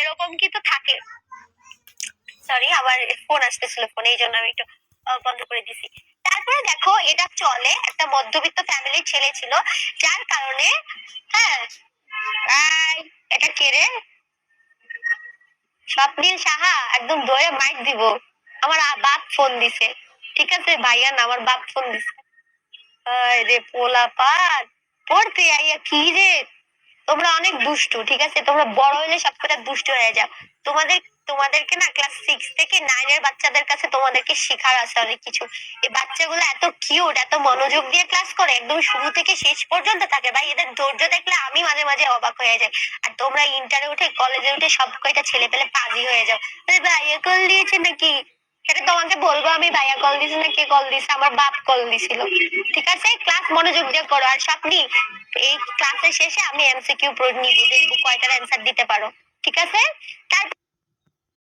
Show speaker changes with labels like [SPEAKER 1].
[SPEAKER 1] এরকম কিন্তু থাকে? সরি আমার ফোন আসতেছিল ফোনে এই জন্য আমি একটু বন্ধ করে দিছি। তারপরে দেখো, এটা চলে, একটা মধ্যবিত্ত ফ্যামিলির ছেলে ছিল, যার কারণে হ্যাঁ এটা কে রে? স্বপ্নীল সাহা, একদম ধরে মাইক দিব। আমার বাপ ফোন দিছে। ঠিক আছে, ভাইয়া না, আমার বাপ ফোন দিছে। পোলা পাত পড়তে আইয়া কি রে? তোমরা অনেক দুষ্টু, ঠিক আছে? তোমরা বড় হলে সবকটা দুষ্টু হয়ে যাও। তোমাদের, তোমাদেরকে না ক্লাস সিক্স থেকে নাইনের বাচ্চাদের কাছে তোমাদেরকে শেখার আছে অনেক কিছু। এই বাচ্চাগুলো এত কিউট এত মনোযোগ দিয়ে ক্লাস করে, একদম শুরু থেকে শেষ পর্যন্ত থাকে। ভাই, এদের ধৈর্য দেখলে আমি মাঝে মাঝে অবাক হয়ে যাই। আর তোমরা ইন্টারে উঠে কলেজে উঠে সব কয়টা ছেলে পেলে পাজি হয়ে যাও। আরে ভাইয়া কল দিয়েছে নাকি? সেটা তোমাকে বলব, আমি ভাইয়া কল দিছে না কে কল দিছে আমার বাপ কল দিছিল ঠিক আছে? ক্লাস মনোযোগ দিয়ে করো আর স্বপ্নি, এই ক্লাসের শেষে আমি এমসিকিউ নিব, দেখব কয়টার অ্যান্সার দিতে পারো। ঠিক আছে?